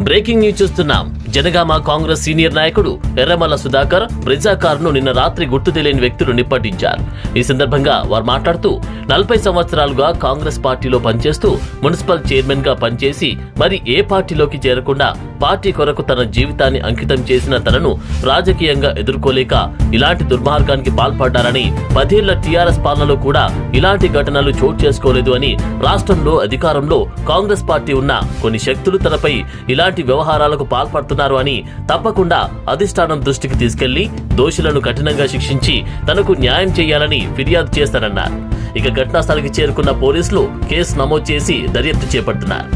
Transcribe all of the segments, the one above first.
Breaking news చూస్తున్నాం Janagama Congress senior నాయకుడు Erramalla Sudhakar Brezza ను నిన్న రాత్రి గుర్తు తెలియని వ్యక్తులు నిప్పటించారు. ఈ సందర్భంగా వారు మాట్లాడుతూ నలభై సంవత్సరాలుగా కాంగ్రెస్ పార్టీలో పనిచేస్తూ మున్సిపల్ చైర్మన్గా పనిచేసి మరి ఏ పార్టీలోకి చేరకుండా పార్టీ కొరకు తన జీవితాన్ని అంకితం చేసిన తనను రాజకీయంగా ఎదుర్కోలేక ఇలాంటి దుర్మార్గానికి పాల్పడ్డారని పదేళ్ళ టీఆర్ఎస్ పాలనలో కూడా ఇలాంటి ఘటనలు చోటు చేసుకోలేదు అని రాష్ట్రంలో అధికారంలో కాంగ్రెస్ పార్టీ ఉన్న కొన్ని శక్తులు తనపై ఇలాంటి వ్యవహారాలకు పాల్పడుతున్నారు అని తప్పకుండా అధిష్టానం దృష్టికి తీసుకెళ్ళి దోషులను కఠినంగా శిక్షించి తనకు న్యాయం చేయాలని ఫిర్యాదు చేస్తారన్నారు ఇక ఘటనాస్థలికి చేరుకున్న పోలీసులు కేసు నమోదు చేసి దర్యాప్తు చేపడుతున్నారు.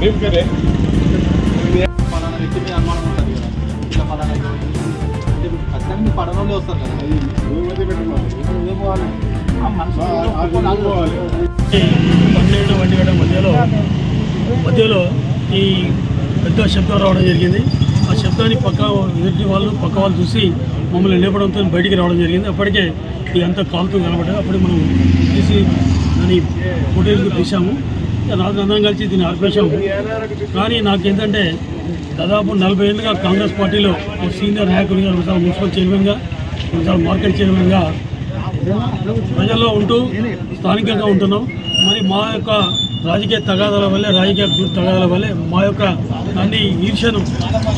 మేము కదే పలానా వ్యక్తి మీద అనుమానం ఉంటుంది కదా ఇట్లా పలానా అంటే ఖచ్చితంగా మీ వస్తారు కదా పన్నెండు వంటి గంటల మధ్యలో మధ్యలో ఈ పెద్ద శబ్దం రావడం జరిగింది. ఆ శబ్దానికి పక్క ఎదుటి వాళ్ళు పక్క వాళ్ళు చూసి మమ్మల్ని లేపడంతో బయటికి రావడం జరిగింది. అప్పటికే ఇది అంతా కాలుతూ కనబడ్డది అప్పుడు మనం తీసి దాన్ని ఫోటోలు తీసాము ఇక నాకు అందరం కలిసి దీన్ని ఆర్పేశాము కానీ నాకేంటంటే దాదాపు నలభై ఏళ్ళుగా కాంగ్రెస్ పార్టీలో ఒక సీనియర్ నాయకుడిగా ఒకసారి మున్సిపల్ చైర్మన్గా ఒకసారి మార్కెట్ చైర్మన్గా ప్రజల్లో ఉంటూ స్థానికంగా ఉంటున్నాం. మరి మా యొక్క రాజకీయ తగాదాల వల్లే రాజకీయ దు- తగాదాల వల్లే మా యొక్క దాన్ని ఈర్షను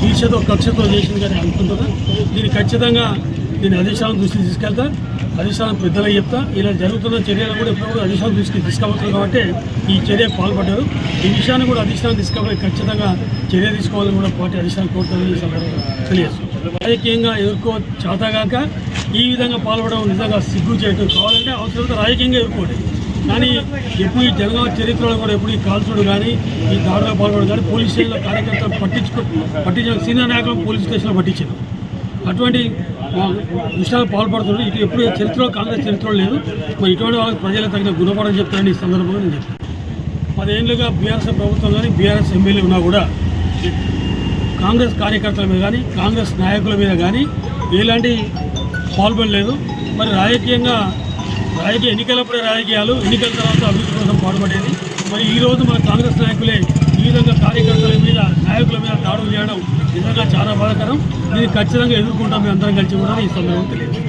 ఈర్షతో కక్షతో చేసింది కానీ అనుకుంటున్నాను దీన్ని ఖచ్చితంగా దీన్ని అధిష్టానం దృష్టికి తీసుకెళ్తా అధిష్టానం పెద్దలకు చెప్తా. ఇలా జరుగుతున్న చర్యలు కూడా ఎప్పుడు అధిష్టానం దృష్టికి తీసుకుపోతుంది కాబట్టి ఈ చర్య పాల్పడ్డారు. ఈ విషయాన్ని కూడా అధిష్టానం తీసుకుపోయి ఖచ్చితంగా చర్య తీసుకోవాలని కూడా పార్టీ అధిష్టానం కోరుతుందని ఈ తెలియజేస్తుంది రాజకీయంగా ఎదుర్కో చేతగాక ఈ విధంగా పాల్పడడం నిజంగా సిగ్గు చేయటం కావాలంటే అవసరమైతే రాజకీయంగా ఎదుర్కోండి. కానీ ఎప్పుడు ఈ జనగామ చరిత్రలో కూడా ఎప్పుడు ఈ కాల్చుడు కానీ ఈ దాడిలో పాల్పడడం కానీ పోలీస్ స్టేషన్లో కార్యకర్తలు పట్టించుకో పట్టించిన సీనియర్ నాయకులు పోలీస్ స్టేషన్లో పట్టించారు. అటువంటి విషయాలు పాల్పడుతున్నారు ఇటు ఎప్పుడు చరిత్రలో కాంగ్రెస్ చరిత్రలో లేదు. మరి ఇటువంటి వాళ్ళకి ప్రజలకు తగిన గుణపడని చెప్తారని ఈ సందర్భంగా నేను చెప్తాను. పదేళ్ళుగా బీఆర్ఎస్ ప్రభుత్వం కానీ బీఆర్ఎస్ ఎమ్మెల్యే ఉన్నా కూడా కాంగ్రెస్ కార్యకర్తల మీద కానీ కాంగ్రెస్ నాయకుల మీద కానీ ఎలాంటి పాల్పడలేదు. మరి రాజకీయంగా రాజకీయ ఎన్నికలప్పుడే రాజకీయాలు ఎన్నికల తర్వాత అభివృద్ధి కోసం పాటుపడేది. మరి ఈరోజు మన కాంగ్రెస్ నాయకులే ఈ విధంగా కార్యకర్తల మీద నాయకుల మీద దాడులు దీన్ని ఖచ్చితంగా ఎదుర్కొంటాం మేము అందరం కలిసి కూడా ఈ సందర్భంగా తెలియదు